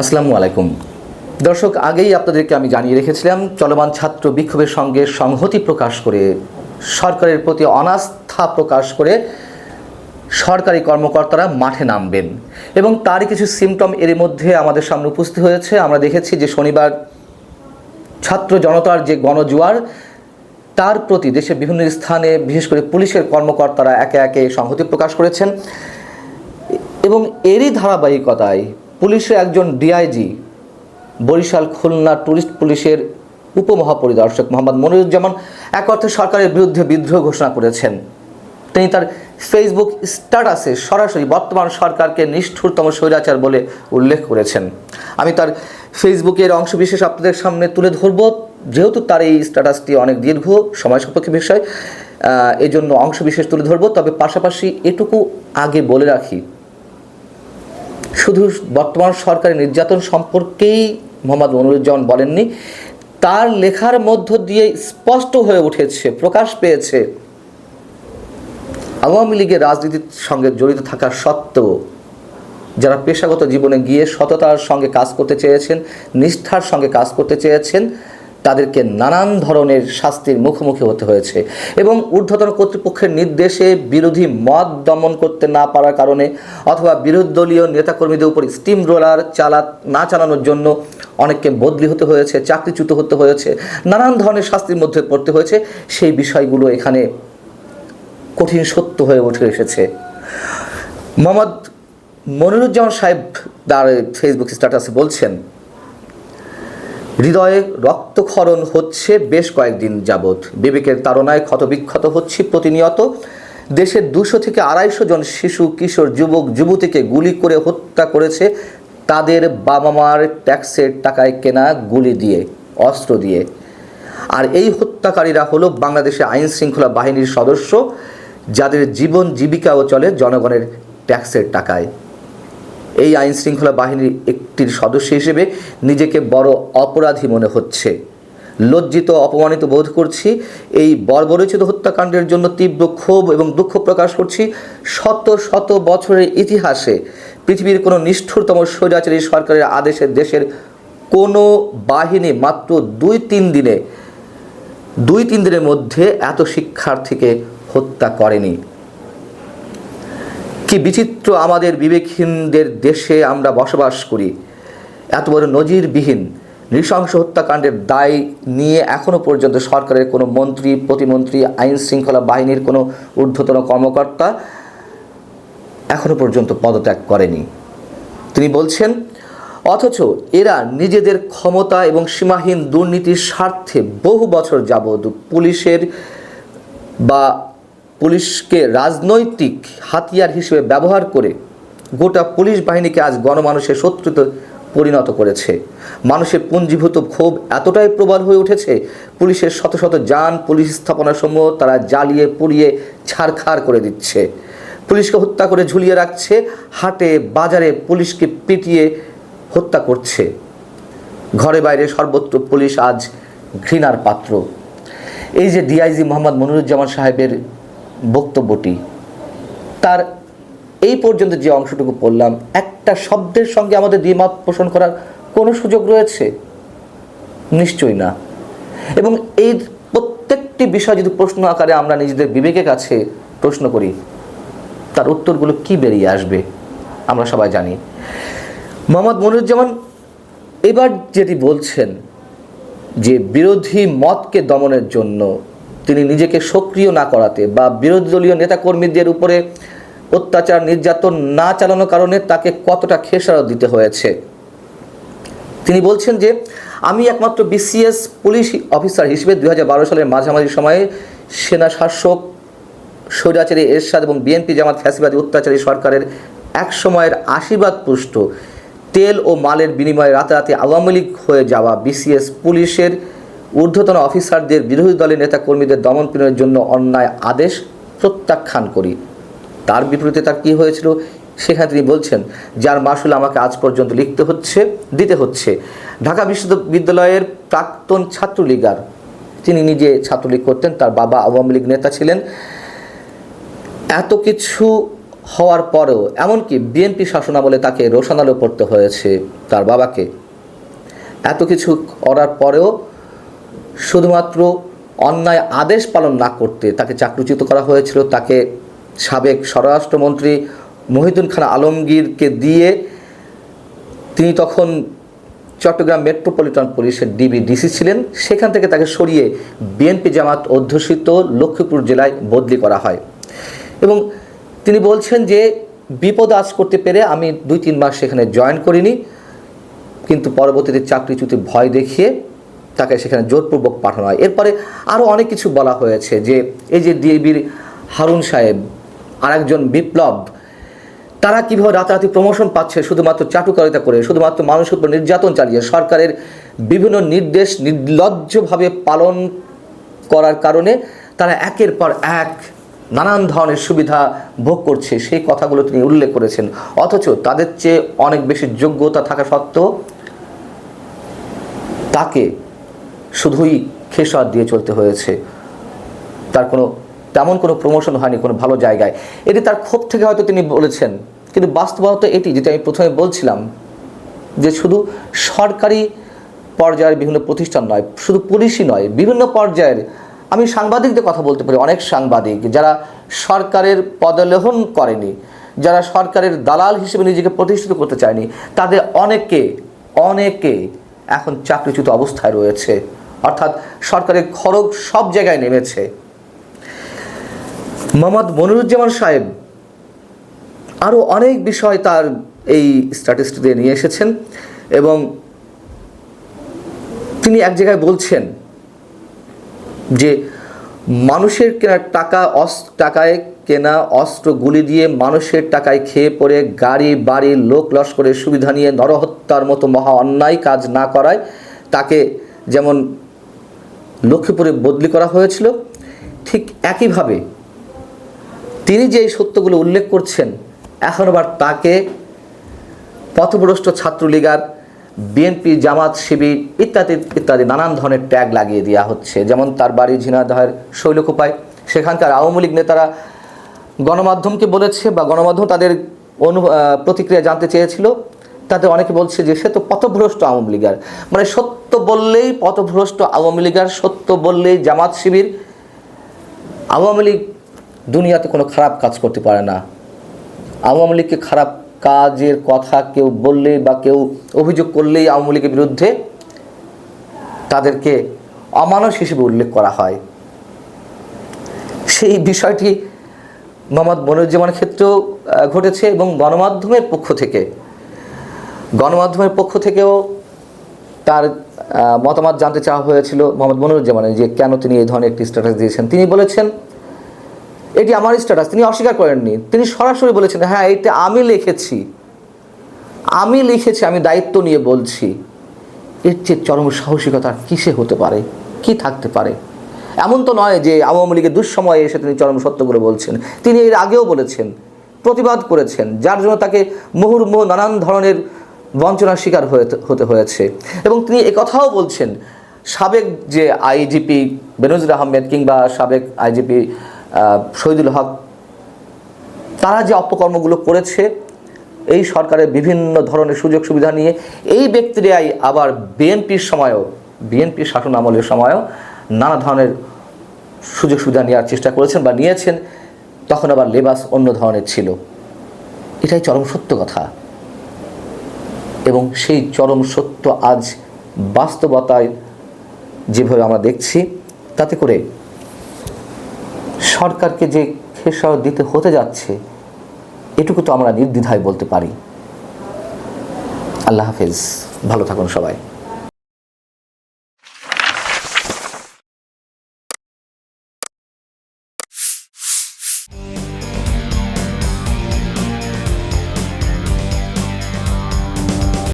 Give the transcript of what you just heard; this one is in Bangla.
আসসালামু আলাইকুম। দর্শক, আগেই আপনাদেরকে আমি জানিয়ে রেখেছিলাম, চলমান ছাত্র বিক্ষোভের সঙ্গে সংহতি প্রকাশ করে, সরকারের প্রতি অনাস্থা প্রকাশ করে সরকারি কর্মকর্তারা মাঠে নামবেন। এবং তারই কিছু সিমটম এর মধ্যে আমাদের সামনে উপস্থিত হয়েছে। আমরা দেখেছি যে শনিবার ছাত্র জনতার যে গণজোয়ার, তার প্রতি দেশের বিভিন্ন স্থানে, বিশেষ করে পুলিশের কর্মকর্তারা একে একে সংহতি প্রকাশ করেছেন। এবং এরই ধারাবাহিকতায় পুলিশের একজন ডিআইজি বরিশাল খুলনা টুরিস্ট পুলিশের উপমহাপরিদর্শক মোহাম্মদ মনিরুজ্জামান এক অর্থে সরকারের বিরুদ্ধে বিদ্রোহ ঘোষণা করেছেন। তিনি তার ফেসবুক স্ট্যাটাসে সরাসরি বর্তমান সরকারকে নিষ্ঠুরতম স্বৈরাচার বলে উল্লেখ করেছেন। আমি তার ফেসবুকের অংশবিশেষ আপনাদের সামনে তুলে ধরব। যেহেতু তার এই স্ট্যাটাসটি অনেক দীর্ঘ সময় সাপেক্ষ বিষয় আহ, এই জন্য অংশবিশেষ তুলে ধরব। তবে পাশাপাশি এটুকু আগে বলে রাখি শুধু বর্তমান সরকারের নির্যাতন সম্পর্কেই মোহাম্মদ মনিরুজ্জামান বলেননি, তার লেখার মধ্য দিয়ে স্পষ্ট হয়ে উঠেছে, প্রকাশ পেয়েছে, আওয়ামী লীগের রাজনীতির সঙ্গে জড়িত থাকা সত্ত্বেও যারা পেশাগত জীবনে গিয়ে সততার সঙ্গে কাজ করতে চেয়েছেন, নিষ্ঠার সঙ্গে কাজ করতে চেয়েছেন তাদেরকে নানান ধরনের শাস্তির মুখোমুখি হতে হয়েছে এবং ঊর্ধ্বতন কর্তৃপক্ষের নির্দেশে বিরোধী মত দমন করতে না পারার কারণে অথবা বিরোধী দলীয় নেতাকর্মীদের উপর স্টিম রোলার চালা না চালানোর জন্য অনেককে বদলি হতে হয়েছে, চাকরিচ্যুত হতে হয়েছে, নানান ধরনের শাস্তির মধ্যে পড়তে হয়েছে। সেই বিষয়গুলো এখানে কঠিন সত্য হয়ে উঠে এসেছে। মোহাম্মদ মনিরুজ্জামান সাহেব তার ফেসবুক স্ট্যাটাসে বলছেন হৃদয়ে রক্তক্ষরণ হচ্ছে বেশ কয়েকদিন যাবৎ। বিবেকের তাড়নায় ক্ষতবিক্ষত হচ্ছি প্রতিনিয়ত। দেশের দুশো থেকে আড়াইশো জন শিশু, কিশোর, যুবক, যুবতীকে গুলি করে হত্যা করেছে তাদের বাবা মার ট্যাক্সের টাকায় কেনা গুলি দিয়ে, অস্ত্র দিয়ে। আর এই হত্যাকারীরা হলো বাংলাদেশের আইন শৃঙ্খলা বাহিনীর সদস্য, যাদের জীবন জীবিকাও চলে জনগণের ট্যাক্সের টাকায়। এই আইন শৃঙ্খলা বাহিনীর একটির সদস্য হিসেবে নিজেকে বড় অপরাধী মনে হচ্ছে। লজ্জিত, অপমানিত বোধ করছি, এই বর্বরচিত হত্যাকাণ্ডের জন্য তীব্র ক্ষোভ এবং দুঃখ প্রকাশ করছি। শত শত বছরের ইতিহাসে পৃথিবীর কোনো নিষ্ঠুরতম স্বৈরাচারী সরকারের আদেশে দেশের কোনো বাহিনী মাত্র দুই, তিন দিনে, দুই, তিন দিনের মধ্যে এত শিক্ষার্থীকে হত্যা করেনি। কি বিচিত্র আমাদের বিবেকহীনদের দেশে আমরা বসবাস করি। এত বড় নজিরবিহীন, নৃশংস হত্যাকাণ্ডের দায় নিয়ে এখনও পর্যন্ত সরকারের কোনো মন্ত্রী, প্রতিমন্ত্রী, আইন শৃঙ্খলা বাহিনীর কোনো ঊর্ধ্বতন কর্মকর্তা এখনও পর্যন্ত পদত্যাগ করেনি। তিনি বলছেন, অথচ এরা নিজেদের ক্ষমতা এবং সীমাহীন দুর্নীতির স্বার্থে বহু বছর যাবৎ পুলিশের বা পুলিশকে রাজনৈতিক হাতিয়ার হিসেবে ব্যবহার করে গোটা পুলিশ বাহিনীকে আজ গণমানুষের শত্রুতে পরিণত করেছে। মানুষের পুঞ্জীভূত ক্ষোভ এতটাই প্রবল হয়ে উঠেছে, পুলিশের শত শত যান, পুলিশ স্থাপনাসমূহ তারা জ্বালিয়ে, পুড়িয়ে, ছাড়খাড় করে দিচ্ছে। পুলিশকে হত্যা করে ঝুলিয়ে রাখছে, হাটে, বাজারে পুলিশকে পিটিয়ে হত্যা করছে। ঘরে বাইরে সর্বত্র পুলিশ আজ ঘৃণার পাত্র। এই যে ডিআইজি মোহাম্মদ মনিরুজ্জামান সাহেবের বক্তব্যটি। তার এই পর্যন্ত যে অংশটুকু পড়লাম, একটা শব্দের সঙ্গে আমাদের দ্বিমত পোষণ করার কোনো সুযোগ রয়েছে? নিশ্চয়ই না। এবং এই প্রত্যেকটি বিষয় যদি প্রশ্ন আকারে আমরা নিজেদের বিবেকের কাছে প্রশ্ন করি, তার উত্তরগুলো কি বেরিয়ে আসবে, আমরা সবাই জানি। মোহাম্মদ মনিরুজ্জামান, এবার যেটি বলছেন যে বিরোধী মতকে দমনের জন্য তিনি নিজেকে সক্রিয় না করাতে বা বিরোধী দলীয় নেতাকর্মীদের উপরে অত্যাচার, নির্যাতন না চালানোর কারণে তাকে কতটা খেসারত দিতে হয়েছে? তিনি বলছেন যে, আমি একমাত্র বিসিএস পুলিশ অফিসার হিসেবে দু হাজার বারো সালের মাঝামাঝি সময়ে সেনা শাসক, স্বৈরাচারী এরশাদ এবং বিএনপি জামাত ফ্যাসিবাদী অত্যাচারী সরকারের এক সময়ের আশীর্বাদ পুষ্ট তেল ও মালের বিনিময়ে রাতারাতি আওয়ামী লীগ হয়ে যাওয়া বিসিএস পুলিশের ঊর্ধ্বতন অফিসারদের বিরোধী দলের নেতা কর্মীদের দমন পীড়নের জন্য অন্যায় আদেশ প্রত্যাখ্যান করি। তার বিপরীতে তার কী হয়েছিল? সেখানে তিনি বলছেন, যার মাসুল আমাকে আজ পর্যন্ত লিখতে হচ্ছে, দিতে হচ্ছে। ঢাকা বিশ্ববিদ্যালয়ের প্রাক্তন ছাত্রলীগার, তিনি নিজে ছাত্রলীগ করতেন, তার বাবা আওয়ামী লীগ নেতা ছিলেন। এত কিছু হওয়ার পরেও, এমনকি বিএনপি শাসনামলে তাকে রোশানালো করতে হয়েছে তার বাবাকে। এত কিছু করার পরেও শুধুমাত্র অন্যায় আদেশ পালন না করতে তাকে চাকরিচ্যুত করা হয়েছিল। তাকে সাবেক স্বরাষ্ট্রমন্ত্রী মহিদুল খান আলমগীরকে দিয়ে তিনি তখন চট্টগ্রাম মেট্রোপলিটন পুলিশের ডিবি ডিসি ছিলেন। সেখান থেকে তাকে সরিয়ে বিএনপি জামাত অধ্যুষিত লক্ষ্মীপুর জেলায় বদলি করা হয়। এবং তিনি বলছেন যে, বিপদ আজ করতে পেরে আমি দুই তিন মাস সেখানে জয়েন করিনি, কিন্তু পরবর্তীতে চাকরিচ্যুতি ভয় দেখিয়ে তাকে সেখানে জোরপূর্বক পাঠানো হয়। এরপরে আরও অনেক কিছু বলা হয়েছে যে, এই যে ডিএবির হারুন সাহেব, আরেকজন বিপ্লব, তারা কীভাবে রাতারাতি প্রমোশন পাচ্ছে, শুধুমাত্র চাটুকারিতা করে, শুধুমাত্র মানুষের উপর নির্যাতন চালিয়ে সরকারের বিভিন্ন নির্দেশ নির্লজ্জভাবে পালন করার কারণে তারা একের পর এক নানান ধরনের সুবিধা ভোগ করছে। সেই কথাগুলো তিনি উল্লেখ করেছেন। অথচ তাদের চেয়ে অনেক বেশি যোগ্যতা থাকা সত্ত্বেও তাকে শুধুই খেসার দিয়ে চলতে হয়েছে। তার কোনো, তেমন কোনো প্রমোশন হয়নি কোনো ভালো জায়গায়। এটি তার ক্ষোভ থেকে হয়তো তিনি বলেছেন, কিন্তু বাস্তবতা এটি, যেটা আমি প্রথমে বলছিলাম, যে শুধু সরকারি পর্যায়ের বিভিন্ন প্রতিষ্ঠান নয়, শুধু পুলিশই নয়, বিভিন্ন পর্যায়ের, আমি সাংবাদিকদের কথা বলতে পারি, অনেক সাংবাদিক, যারা সরকারের পদলেহন করেনি, যারা সরকারের দালাল হিসেবে নিজেকে প্রতিষ্ঠিত করতে চায়নি, তাদের অনেকে অনেকে এখন চাকরিচ্যুত অবস্থায় রয়েছে। অর্থাৎ সরকারের খরচ সব জায়গায় নেমেছে। মোহাম্মদ মনিরুজ্জামান সাহেব আরও অনেক বিষয় তার এই স্ট্যাটিস্টিতে নিয়ে এসেছেন এবং তিনি এক জায়গায় বলছেন যে মানুষের কেনা টাকা অস টাকায় কেনা অস্ত্র গুলি দিয়ে মানুষের টাকায় খেয়ে পড়ে গাড়ি, বাড়ি, লোক লস্করের সুবিধা নিয়ে নরহত্যার মতো মহা অন্যায় কাজ না করায় তাকে যেমন লক্ষ্মীপুরে বদলি করা হয়েছিল। ঠিক একইভাবে তিনি যে এই সত্যগুলো উল্লেখ করছেন, এখন আবার তাকে পথভ্রষ্ট ছাত্রলীগার বিএনপি জামাত শিবির ইত্যাদি ইত্যাদি নানান ধরনের ট্যাগ লাগিয়ে দেওয়া হচ্ছে। যেমন তার বাড়ি ঝিনাদহের শৈলকুপায়। সেখানকার আওয়ামী লীগ নেতারা গণমাধ্যমকে বলেছে বা গণমাধ্যম তাদের অনু প্রতিক্রিয়া জানতে চেয়েছিল। তাতে অনেকে বলছে যে সে তো পথভ্রষ্ট আওয়ামী লীগার। মানে সত্য বললেই পথভ্রষ্ট আওয়ামী লীগার, সত্য বললেই জামাত শিবির। আওয়ামী লীগ দুনিয়াতে কোনো খারাপ কাজ করতে পারে না। আওয়ামী লীগকে খারাপ কাজের কথা কেউ বললেই বা কেউ অভিযোগ করলেই আওয়ামী লীগের বিরুদ্ধে তাদেরকে অমানুষ হিসেবে উল্লেখ করা হয়। সেই বিষয়টি মোহাম্মদ মনিরুজ্জামানের ক্ষেত্রেও ঘটেছে এবং গণমাধ্যমের পক্ষ থেকে গণমাধ্যমের পক্ষ থেকেও তার মতামত জানতে চাওয়া হয়েছিল মোহাম্মদ মনিরুজ্জামানের যে কেন তিনি এই ধরনের একটি স্ট্যাটাস দিয়েছেন। তিনি বলেছেন, এটি আমার স্ট্যাটাস তিনি অস্বীকার করেননি। তিনি সরাসরি বলেছেন হ্যাঁ এটা আমি লিখেছি। আমি লিখেছি, আমি দায়িত্ব নিয়ে বলছি। এর চেয়ে চরম সাহসিকতা কিসে হতে পারে? কি থাকতে পারে? এমন তো নয় যে আওয়ামী লীগের দুঃসময়ে এসে তিনি চরম সত্য করে বলছেন। তিনি এর আগেও বলেছেন, প্রতিবাদ করেছেন, যার জন্য তাকে মুহুর্মুহ নানান ধরনের বঞ্চনার শিকার হতে হয়েছে। এবং তিনি কথাও বলছেন, সাবেক যে আইজিপি বেনজির আহমেদ কিংবা সাবেক আইজিপি শহীদুল হক, তারা যে অপকর্মগুলো করেছে, এই সরকারের বিভিন্ন ধরনের সুযোগ সুবিধা নিয়ে, এই ব্যক্তিরাই আবার বিএনপির সময়ও, বিএনপির শাসন আমলের সময়ও নানা ধরনের সুযোগ সুবিধা নেওয়ার চেষ্টা করেছেন বা নিয়েছেন, তখন আবার লেবাস অন্য ধরনের ছিল। এটাই চরম সত্য কথা। এবং সেই চরম সত্য আজ বাস্তবতায় যেভাবে আমরা দেখছি, তাতে করে সরকারকে যে খেসার দিতে হতে যাচ্ছে, এটুকু তো আমরা নির্দ্বিধায় বলতে পারি। আল্লাহ হাফেজ। ভালো থাকুন সবাই।